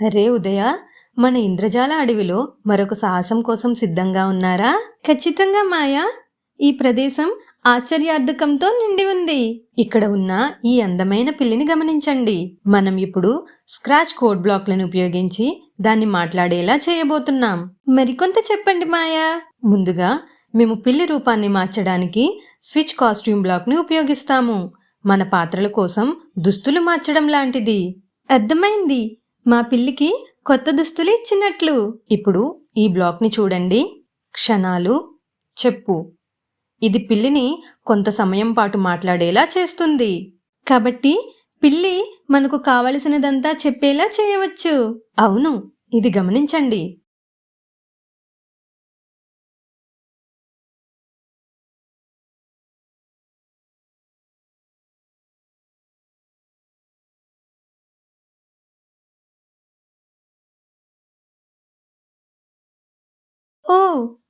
అరే ఉదయ మన ఇంద్రజాల అడవిలో మరొక సాహసం కోసం సిద్ధంగా ఉన్నారా? ఖచ్చితంగా మాయా. ఈ ప్రదేశం ఆశ్చర్యార్థకంతో నిండి ఉంది. ఇక్కడ ఉన్న ఈ అందమైన పిల్లిని గమనించండి. మనం ఇప్పుడు స్క్రాచ్ కోడ్ బ్లాక్లను ఉపయోగించి దాన్ని మాట్లాడేలా చేయబోతున్నాం. మరికొంత చెప్పండి మాయా. ముందుగా మేము పిల్లి రూపాన్ని మార్చడానికి స్విచ్ కాస్ట్యూమ్ బ్లాక్ని ఉపయోగిస్తాము. మన పాత్రల కోసం దుస్తులు మార్చడం లాంటిది. అర్థమైంది. మా పిల్లికి కొత్త దుస్తులు ఇచ్చినట్లు. ఇప్పుడు ఈ బ్లాక్ని చూడండి. క్షణాలు. చెప్పు. ఇది పిల్లిని కొంత సమయం పాటు మాట్లాడేలా చేస్తుంది. కాబట్టి పిల్లి మనకు కావలసినదంతా చెప్పేలా చేయవచ్చు. అవును ఇది గమనించండి.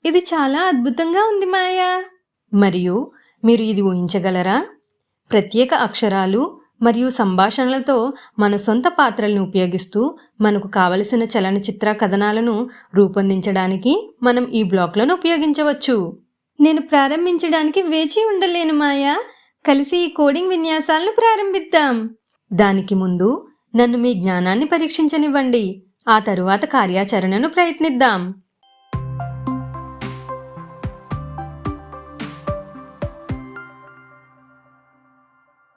ఇది చాలా అద్భుతంగా ఉంది మాయా. మరియు మీరు ఇది ఊహించగలరా? ప్రత్యేక అక్షరాలు మరియు సంభాషణలతో మన సొంత పాత్రలను ఉపయోగిస్తూ మనకు కావలసిన చలనచిత్ర కథనాలను రూపొందించడానికి మనం ఈ బ్లాక్లను ఉపయోగించవచ్చు. నేను ప్రారంభించడానికి వేచి ఉండలేను మాయా. కలిసి ఈ కోడింగ్ విన్యాసాలను ప్రారంభిద్దాం. దానికి ముందు నన్ను మీ జ్ఞానాన్ని పరీక్షించనివ్వండి. ఆ తరువాత కార్యాచరణను ప్రయత్నిద్దాం.